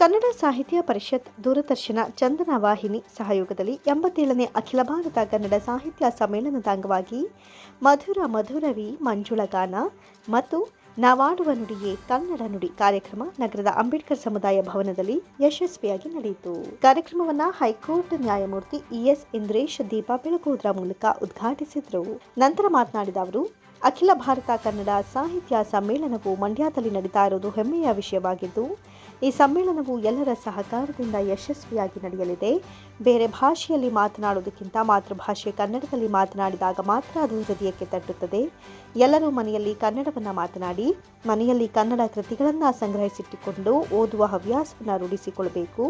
ಕನ್ನಡ ಸಾಹಿತ್ಯ ಪರಿಷತ್ ದೂರದರ್ಶನ ಚಂದನ ವಾಹಿನಿ ಸಹಯೋಗದಲ್ಲಿ ಎಂಬತ್ತೇಳನೇ ಅಖಿಲ ಭಾರತ ಕನ್ನಡ ಸಾಹಿತ್ಯ ಸಮ್ಮೇಳನದ ಅಂಗವಾಗಿ ಮಧುರ ಮಧುರವಿ ಮಂಜುಳ ಗಾನ ಮತ್ತು ನಾವಾಡುವ ನುಡಿಯೇ ಕನ್ನಡ ನುಡಿ ಕಾರ್ಯಕ್ರಮ ನಗರದ ಅಂಬೇಡ್ಕರ್ ಸಮುದಾಯ ಭವನದಲ್ಲಿ ಯಶಸ್ವಿಯಾಗಿ ನಡೆಯಿತು. ಕಾರ್ಯಕ್ರಮವನ್ನು ಹೈಕೋರ್ಟ್ ನ್ಯಾಯಮೂರ್ತಿ ಇಎಸ್ ಇಂದ್ರೇಶ್ ದೀಪ ಬೆಳಗುವುದರ ಮೂಲಕ ಉದ್ಘಾಟಿಸಿದರು. ನಂತರ ಮಾತನಾಡಿದ ಅವರು, ಅಖಿಲ ಭಾರತ ಕನ್ನಡ ಸಾಹಿತ್ಯ ಸಮ್ಮೇಳನವು ಮಂಡ್ಯದಲ್ಲಿ ನಡೀತಾ ಇರುವುದು ಹೆಮ್ಮೆಯ ವಿಷಯವಾಗಿದ್ದು ಈ ಸಮ್ಮೇಳನವು ಎಲ್ಲರ ಸಹಕಾರದಿಂದ ಯಶಸ್ವಿಯಾಗಿ ನಡೆಯಲಿದೆ. ಬೇರೆ ಭಾಷೆಯಲ್ಲಿ ಮಾತನಾಡುವುದಕ್ಕಿಂತ ಮಾತೃಭಾಷೆ ಕನ್ನಡದಲ್ಲಿ ಮಾತನಾಡಿದಾಗ ಮಾತ್ರ ಅದು ಹೃದಯಕ್ಕೆ ತಟ್ಟುತ್ತದೆ. ಎಲ್ಲರೂ ಮನೆಯಲ್ಲಿ ಕನ್ನಡವನ್ನು ಮಾತನಾಡಿ, ಮನೆಯಲ್ಲಿ ಕನ್ನಡ ಕೃತಿಗಳನ್ನು ಸಂಗ್ರಹಿಸಿಟ್ಟುಕೊಂಡು ಓದುವ ಹವ್ಯಾಸವನ್ನು ರೂಢಿಸಿಕೊಳ್ಳಬೇಕು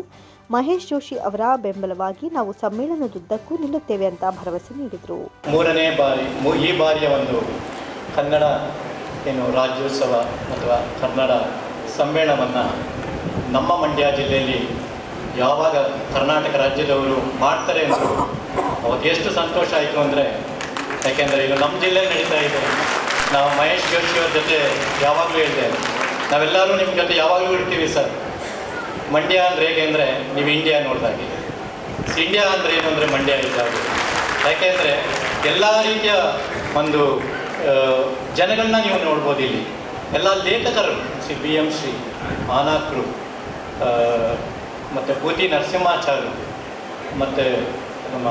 ಮಹೇಶ್ ಜೋಶಿ ಅವರ ಬೆಂಬಲವಾಗಿ ನಾವು ಸಮ್ಮೇಳನದುದ್ದಕ್ಕೂ ನಿಲ್ಲುತ್ತೇವೆ ಅಂತ ಭರವಸೆ ನೀಡಿದರು. ಮೂರನೇ ಬಾರಿ ಈ ಬಾರಿಯ ಒಂದು ಕನ್ನಡ ಏನು ರಾಜ್ಯೋತ್ಸವ ಅಥವಾ ಕನ್ನಡ ಸಮ್ಮೇಳನವನ್ನು ನಮ್ಮ ಮಂಡ್ಯ ಜಿಲ್ಲೆಯಲ್ಲಿ ಯಾವಾಗ ಕರ್ನಾಟಕ ರಾಜ್ಯದವರು ಮಾಡ್ತಾರೆ ಅಂದರು ಅವಾಗ ಎಷ್ಟು ಸಂತೋಷ ಆಯಿತು ಅಂದರೆ, ಯಾಕೆಂದರೆ ಈಗ ನಮ್ಮ ಜಿಲ್ಲೆ ನಡೀತಾ ಇದೆ. ನಾವು ಮಹೇಶ್ ಜೋಶಿ ಅವ್ರ ಜೊತೆ ಯಾವಾಗಲೂ ಹೇಳಿದೆ ನಾವೆಲ್ಲರೂ ನಿಮ್ಮ ಜೊತೆ ಯಾವಾಗಲೂ ಇರ್ತೀವಿ ಸರ್. ಮಂಡ್ಯ ಅಂದರೆ ಹೇಗೆ ಅಂದರೆ, ನೀವು ಇಂಡಿಯಾ ನೋಡಿದಾಗೆ ಇಂಡಿಯಾ ಅಂದರೆ ಏನು ಅಂದರೆ ಮಂಡ್ಯ ಇದ್ದಾಗ ಯಾಕೆಂದರೆ ಎಲ್ಲ ರೀತಿಯ ಒಂದು ಜನಗಳನ್ನ ನೀವು ನೋಡ್ಬೋದು ಇಲ್ಲಿ. ಎಲ್ಲ ಲೇಖಕರು, ಸಿ ಬಿ ಎಂ ಶ್ರೀ ಆನಾಕ್ರು ಮತ್ತು ಭೂತಿ ನರಸಿಂಹಾಚಾರ್ಯರು ಮತ್ತು ನಮ್ಮ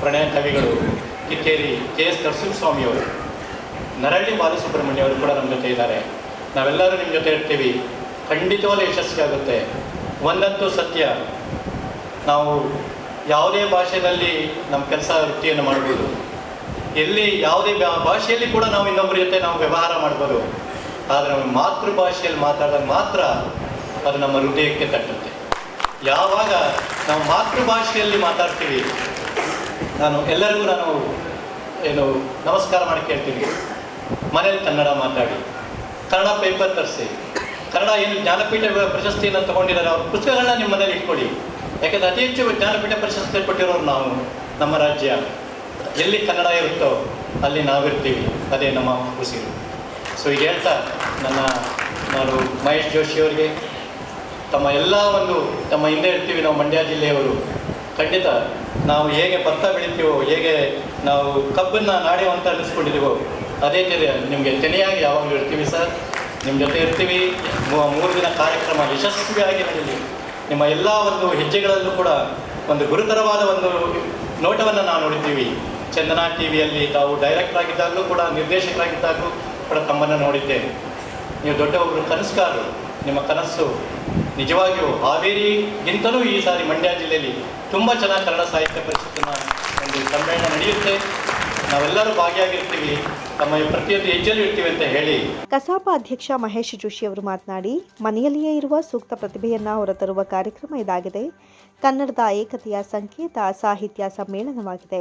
ಪ್ರಣಯ ಕವಿಗಳು ಕಿಕ್ಕೇರಿ ಕೆ ಎಸ್ ನರಸಿಂಹಸ್ವಾಮಿಯವರು, ನರಳ್ಳಿ ಬಾಲಸುಬ್ರಹ್ಮಣ್ಯ ಅವರು ಕೂಡ ನಮ್ಮ ಜೊತೆ ಇದ್ದಾರೆ. ನಾವೆಲ್ಲರೂ ನಿಮ್ಮ ಜೊತೆ ಇರ್ತೀವಿ. ಖಂಡಿತವಾಗಲೂ ಯಶಸ್ವಿ ಆಗುತ್ತೆ ಒಂದಂತೂ ಸತ್ಯ, ನಾವು ಯಾವುದೇ ಭಾಷೆಯಲ್ಲಿ ನಮ್ಮ ಕೆಲಸ ವೃತ್ತಿಯನ್ನು ಮಾಡ್ಬೋದು. ಎಲ್ಲಿ ಯಾವುದೇ ಭಾಷೆಯಲ್ಲಿ ಕೂಡ ನಾವು ಇನ್ನೊಬ್ಬರ ಜೊತೆ ನಾವು ವ್ಯವಹಾರ ಮಾಡ್ಬೋದು. ಆದರೆ ನಮ್ಮ ಮಾತೃಭಾಷೆಯಲ್ಲಿ ಮಾತಾಡಿದಾಗ ಮಾತ್ರ ಅದು ನಮ್ಮ ಹೃದಯಕ್ಕೆ ತಟ್ಟುತ್ತೆ ಯಾವಾಗ ನಾವು ಮಾತೃಭಾಷೆಯಲ್ಲಿ ಮಾತಾಡ್ತೀವಿ, ನಾನು ಎಲ್ಲರಿಗೂ ನಾನು ಏನು ನಮಸ್ಕಾರ ಮಾಡಿ ಕೇಳ್ತೀನಿ. ಮನೇಲಿ ಕನ್ನಡ ಮಾತಾಡಿ, ಕನ್ನಡ ಪೇಪರ್ ತರಿಸಿ, ಕನ್ನಡ ಏನು ಜ್ಞಾನಪೀಠ ಪ್ರಶಸ್ತಿಯನ್ನು ತಗೊಂಡಿದ್ದಾರೆ, ಅವ್ರ ಪುಸ್ತಕಗಳನ್ನ ನಿಮ್ಮ ಮನೇಲಿ ಇಟ್ಕೊಳ್ಳಿ. ಯಾಕಂದ್ರೆ ಅತಿ ಹೆಚ್ಚು ಜ್ಞಾನಪೀಠ ಪ್ರಶಸ್ತಿ ಕೊಟ್ಟಿರೋರು ನಾವು, ನಮ್ಮ ರಾಜ್ಯ. ಎಲ್ಲಿ ಕನ್ನಡ ಇರುತ್ತೋ ಅಲ್ಲಿ ನಾವಿರ್ತೀವಿ. ಅದೇ ನಮ್ಮ ಉಸಿರು. ಸೊ ಈಗ ಹೇಳ್ತಾ ನನ್ನ, ನಾನು ಮಹೇಶ್ ಜೋಶಿ ಅವರಿಗೆ ತಮ್ಮ ಎಲ್ಲ ಒಂದು ತಮ್ಮ ಹಿಂದೆ ಇರ್ತೀವಿ ನಾವು ಮಂಡ್ಯ ಜಿಲ್ಲೆಯವರು. ಖಂಡಿತ ನಾವು ಹೇಗೆ ಭತ್ತ ಬೆಳಿತೀವೋ, ಹೇಗೆ ನಾವು ಕಬ್ಬನ್ನು ನಾಡಿವಂತ ಅಂತ ಅನ್ನಿಸ್ಕೊಂಡಿದ್ದೀವೋ ಅದೇ ರೀತಿ ನಿಮಗೆ ತೆನೆಯಾಗಿ ಯಾವಾಗಲೂ ಇರ್ತೀವಿ ಸರ್. ನಿಮ್ಮ ಜೊತೆ ಇರ್ತೀವಿ. ಮೂರು ದಿನ ಕಾರ್ಯಕ್ರಮ ಯಶಸ್ವಿಯಾಗಿ ನಡೆಯಲಿ ನಿಮ್ಮ ಎಲ್ಲ ಒಂದು ಹೆಜ್ಜೆಗಳಲ್ಲೂ ಕೂಡ ಒಂದು ಗುರುತರವಾದ ಒಂದು ನೋಟವನ್ನು ನಾವು ನೋಡಿದ್ದೀವಿ. ಚಂದನಾ ಟಿ ವಿಯಲ್ಲಿ ತಾವು ಡೈರೆಕ್ಟರ್ ಆಗಿದ್ದಾಗಲೂ ಕೂಡ, ನಿರ್ದೇಶಕರಾಗಿದ್ದಾಗಲೂ ಕೂಡ ತಮ್ಮನ್ನು ನೋಡಿದ್ದೇನೆ. ನೀವು ದೊಡ್ಡ ಒಬ್ಬರು ಕನಸುಗಾರರು. ನಿಮ್ಮ ಕನಸು ನಿಜವಾಗಿಯೂ ಹಾವೇರಿಗಿಂತಲೂ ಈ ಸಾರಿ ಮಂಡ್ಯ ಜಿಲ್ಲೆಯಲ್ಲಿ ತುಂಬ ಚೆನ್ನಾಗಿ ಕನ್ನಡ ಸಾಹಿತ್ಯ ಪರಿಷತ್ತಿನ ಒಂದು ಸಮ್ಮೇಳನ ನಡೆಯುತ್ತೆ. ನಾವೆಲ್ಲರೂ ಭಾಗಿಯಾಗಿರ್ತೀವಿ. ತಮ್ಮ ಈ ಪ್ರತಿಯೊಂದು ಹೆಜ್ಜೆಲ್ಲೂ ಇರ್ತೀವಿ ಅಂತ ಹೇಳಿ. ಕಸಾಪ ಅಧ್ಯಕ್ಷ ಮಹೇಶ್ ಜೋಶಿ ಅವರು ಮಾತನಾಡಿ ಮನೆಯಲ್ಲಿಯೇ ಇರುವ ಸೂಕ್ತ ಪ್ರತಿಭೆಯನ್ನ ಹೊರತರುವ ಕಾರ್ಯಕ್ರಮ ಇದಾಗಿದೆ. ಕನ್ನಡದ ಏಕತೆಯ ಸಂಕೇತ ಸಾಹಿತ್ಯ ಸಮ್ಮೇಳನವಾಗಿದೆ.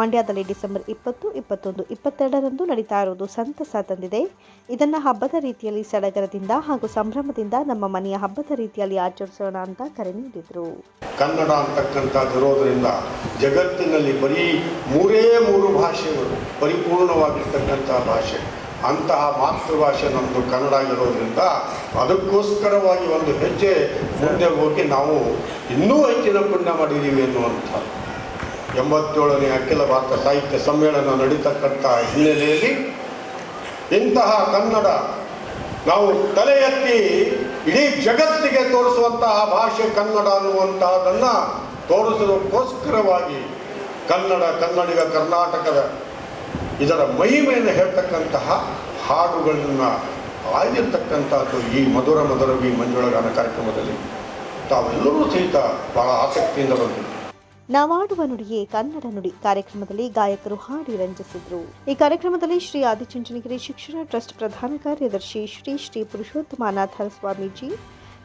ಮಂಡ್ಯದಲ್ಲಿ ಡಿಸೆಂಬರ್ ಇಪ್ಪತ್ತು ಇಪ್ಪತ್ತೊಂದು ಇಪ್ಪತ್ತೆರಡರಂದು ನಡೀತಾ ಇರುವುದು ಸಂತಸ ತಂದಿದೆ. ಇದನ್ನು ಹಬ್ಬದ ರೀತಿಯಲ್ಲಿ ಸಡಗರದಿಂದ ಹಾಗೂ ಸಂಭ್ರಮದಿಂದ ನಮ್ಮ ಮನೆಯ ಹಬ್ಬದ ರೀತಿಯಲ್ಲಿ ಆಚರಿಸೋಣ ಅಂತ ಕರೆ ನೀಡಿದರು. ಕನ್ನಡ ಅಂತಕ್ಕಂಥದ್ದು ಇರೋದರಿಂದ ಜಗತ್ತಿನಲ್ಲಿ ಬರೀ ಮೂರು ಭಾಷೆಗಳು ಪರಿಪೂರ್ಣವಾಗಿರ್ತಕ್ಕಂಥ ಭಾಷೆ. ಅಂತಹ ಮಾತೃಭಾಷೆ ನಮ್ಮದು ಕನ್ನಡ ಆಗಿರೋದ್ರಿಂದ ಅದಕ್ಕೋಸ್ಕರವಾಗಿ ಒಂದು ಹೆಜ್ಜೆ ಮುಂದೆ ಹೋಗಿ ನಾವು ಇನ್ನೂ ಹೆಚ್ಚಿನ ಪುಣ್ಯ ಮಾಡಿದ್ದೀವಿ ಎನ್ನುವಂಥ ಎಂಬತ್ತೇಳನೇ ಅಖಿಲ ಭಾರತ ಸಾಹಿತ್ಯ ಸಮ್ಮೇಳನ ನಡೀತಕ್ಕಂಥ ಹಿನ್ನೆಲೆಯಲ್ಲಿ ಇಂತಹ ಕನ್ನಡ ನಾವು ತಲೆ ಎತ್ತಿ ಇಡೀ ಜಗತ್ತಿಗೆ ತೋರಿಸುವಂತಹ ಭಾಷೆ ಕನ್ನಡ ಅನ್ನುವಂತಹದನ್ನು ತೋರಿಸೋದಕ್ಕೋಸ್ಕರವಾಗಿ ಕನ್ನಡ ಕನ್ನಡಿಗ ಕರ್ನಾಟಕದ ಇದರ ಮಹಿಮೆಯನ್ನು ಹೇಳ್ತಕ್ಕಂತಹ ಹಾಡುಗಳನ್ನು ಆಯ್ದಿರ್ತಕ್ಕಂಥದ್ದು ಈ ಮಧುರ ಮಧುರವಿ ಮಂಜುಳಗಾನ ಕಾರ್ಯಕ್ರಮದಲ್ಲಿ. ತಾವೆಲ್ಲರೂ ಸಹಿತ ಬಹಳ ಆಸಕ್ತಿಯಿಂದ ಬಂದರು. ನಾವಾಡುವ ನುಡಿಯೇ ಕನ್ನಡ ನುಡಿ ಕಾರ್ಯಕ್ರಮದಲ್ಲಿ ಗಾಯಕರು ಹಾಡಿ ರಂಜಿಸಿದ್ರು. ಈ ಕಾರ್ಯಕ್ರಮದಲ್ಲಿ ಶ್ರೀ ಆದಿಚುಂಚನಗಿರಿ ಶಿಕ್ಷಣ ಟ್ರಸ್ಟ್ ಪ್ರಧಾನ ಕಾರ್ಯದರ್ಶಿ ಶ್ರೀ ಶ್ರೀ ಪುರುಷೋತ್ತಮಾನಾಥ ಸ್ವಾಮೀಜಿ,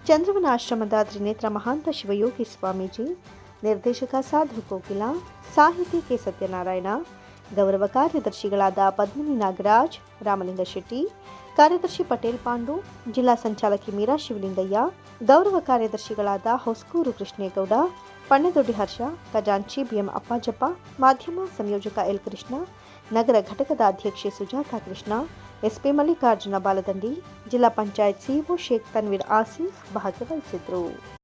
ಚಂದ್ರವನ ಆಶ್ರಮದ ತ್ರಿನೇತ್ರ ಮಹಾಂತ ಶಿವಯೋಗಿ ಸ್ವಾಮೀಜಿ ನಿರ್ದೇಶಕ, ಸಾಧು ಕೋಕಿಲ, ಸಾಹಿತಿ ಕೆ. ಸತ್ಯನಾರಾಯಣ, ಗೌರವ ಕಾರ್ಯದರ್ಶಿಗಳಾದ ಪದ್ಮಿನಿ ನಾಗರಾಜ್, ರಾಮಲಿಂಗ ಶೆಟ್ಟಿ, ಕಾರ್ಯದರ್ಶಿ ಪಟೇಲ್ ಪಾಂಡು, ಜಿಲ್ಲಾ ಸಂಚಾಲಕಿ ಮೀರಾ ಶಿವಲಿಂಗಯ್ಯ, ಗೌರವ ಕಾರ್ಯದರ್ಶಿಗಳಾದ ಹೊಸಕೂರು ಕೃಷ್ಣೇಗೌಡ, ಪಣ್ಣದೊಡ್ಡಿ ಹರ್ಷ, ಖಜಾಂಚಿ ಬಿಎಂ ಅಪ್ಪಾಜಪ್ಪ, ಮಾಧ್ಯಮ ಸಂಯೋಜಕ ಎಲ್. ಕೃಷ್ಣ, ನಗರ ಘಟಕದ ಅಧ್ಯಕ್ಷೆ ಸುಜಾತಾ ಕೃಷ್ಣ ಎಸ್ಪಿ ಮಲ್ಲಿಕಾರ್ಜುನ ಬಾಲದಂಡಿ, ಜಿಲ್ಲಾ ಪಂಚಾಯತ್ ಸಿಇಒ ಶೇಖ್ ತನ್ವೀರ್ ಆಸೀಫ್ ಭಾಗವಹಿಸಿದ್ರು.